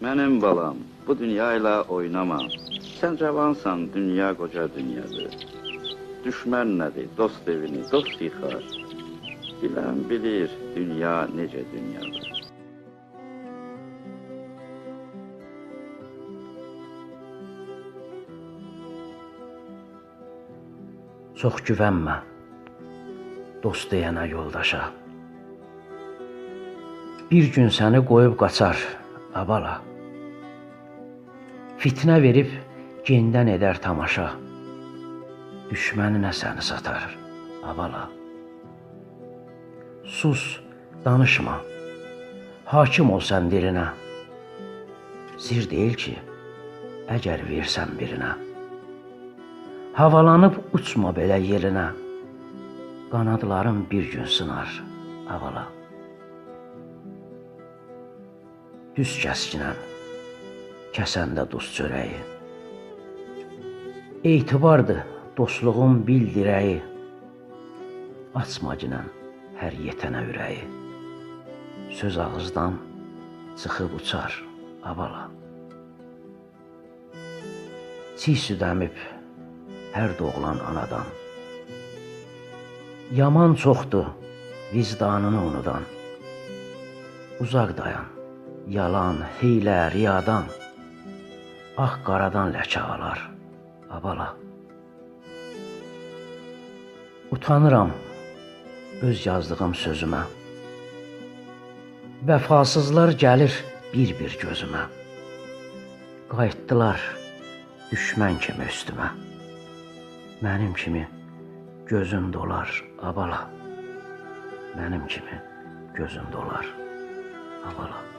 Mənim balam, bu dünyayla oynama. Sən cavansan, dünya qoca dünyadır. Düşmən nədir, dost evini dost yıxar. Bilən bilir, dünya necə dünyadır. Çox güvənmə dost deyənə yoldaşa. Bir gün səni qoyub qaçar abala. Fitnə verib gendən edər tamaşa. Düşməninə səni satar abala. Sus, danışma. Hakim ol sən dilinə. Sir deyil ki, əgər versən birinə. Havalanıb uçma belə yerinə. Qanadların bir gün sınar avala. Düz kəskinən kəsəndə duz çörəyi. Etibardır dostluğun bil dirəyi. Açma ginən hər yetənə ürəyi. Söz ağızdan çıxıb uçar avala. Çiğ süd hər doğulan anadan. Yaman çoxdur vicdanını unudan. Uzaq dayan, yalan, hiylə, riyadan. Ağ qaradan ləkə alar, abala. Utanıram öz yazdığım sözümə. Vəfasızlar gəlir bir-bir gözümə. Qayıtdılar düşmən kimi üstümə. Mənim kimi gözün dolar, abala. Mənim kimi gözün dolar, abala.